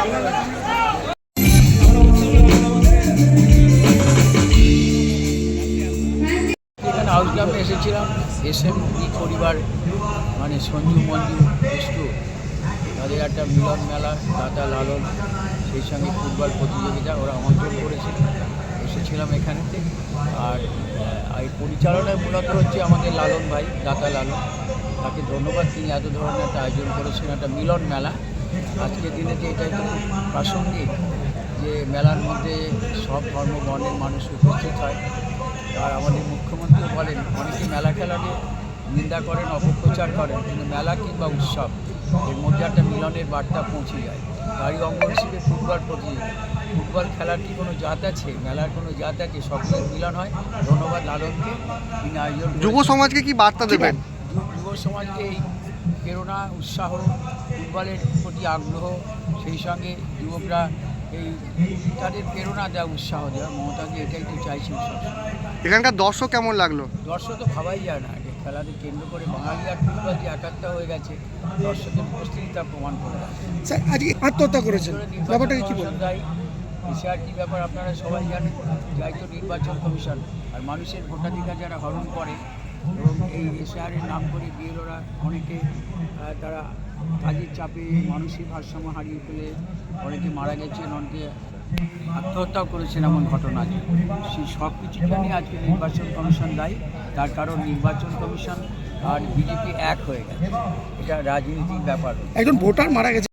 এখানে হাউস গ্রামে এসেছিলাম, এসে এম পরিবার মানে সঞ্জু, মঞ্জু বিষ্ণু তাদের একটা মিলন মেলা, দাদা লালন, সেই সঙ্গে ফুটবল প্রতিযোগিতা, ওরা আমন্ত্রণ করেছে। এসেছিলাম এখানেতে আর এই পরিচালনায় মূলত হচ্ছে আমাদের লালন ভাই দাতা লালন। তাকে ধন্যবাদ, তিনি এত ধরনের একটা আয়োজন করেছেন, একটা মিলন মেলা। আজকের দিনে যে এটাই তো প্রাসঙ্গিক যে মেলার মধ্যে সব ধর্ম বর্ণের মানুষ উপস্থিত হয়। আর আমাদের মুখ্যমন্ত্রী বলেন অনেকে মেলা খেলাকে নিন্দা করেন অপপ্রচার করেন কিন্তু মেলা কিংবা উৎসব এর মধ্যে একটা মিলনের বার্তা পৌঁছে যায়। তারই অঙ্গ হিসেবে ফুটবল প্রতিযোগিতা। ফুটবল খেলার কি কোনো জাত আছে? মেলার কোনো জাত আছে? সকলের মিলন হয়। ধন্যবাদ লালনকে। তিনি আয়োজন যুব সমাজকে কি বার্তা দেবেন? যুব যুব সমাজকে এই প্রেরণা উৎসাহ ফুটবলের প্রতি আগ্রহ সেই সঙ্গে যুবকরা এই তাদের প্রেরণা দেওয়া উৎসাহ দেওয়া। মমতাজি এটাই তো চাইছেন সবসময়। এখানকার দর্শক কেমন লাগল? দর্শক তো ভাবাই যায় না। যে খেলাকে কেন্দ্র করে বাঙালি আর ফুটবল যে একাত্তা হয়ে গেছে। দর্শকের উপস্থিতি তা প্রমাণ করে স্যার আজকে আত্মহত্যা করেছেন। ব্যাপারটাকে কি বলবেন এশিয়ার কি ব্যাপার আপনারা সবাই জানেন। যাই তো নির্বাচন কমিশন। আর মানুষের ভোটাধিকার যারা হরণ করে এবং এই এশিয়ারের নাম করে বিএলওরা অনেকে তারা কাজের চাপে মানসিক ভারসাম্য হারিয়ে ফেলে, অনেকে মারা গেছেন, অনেকে আত্মহত্যাও করেছেন এমন ঘটনা আছে। সেই সব কিছুর জন্যই আজকে নির্বাচন কমিশন দায়ী। তার কারণ নির্বাচন কমিশন আর বিজেপি এক হয়ে গেছে। এটা রাজনীতির ব্যাপার। একজন ভোটার মারা গেছে।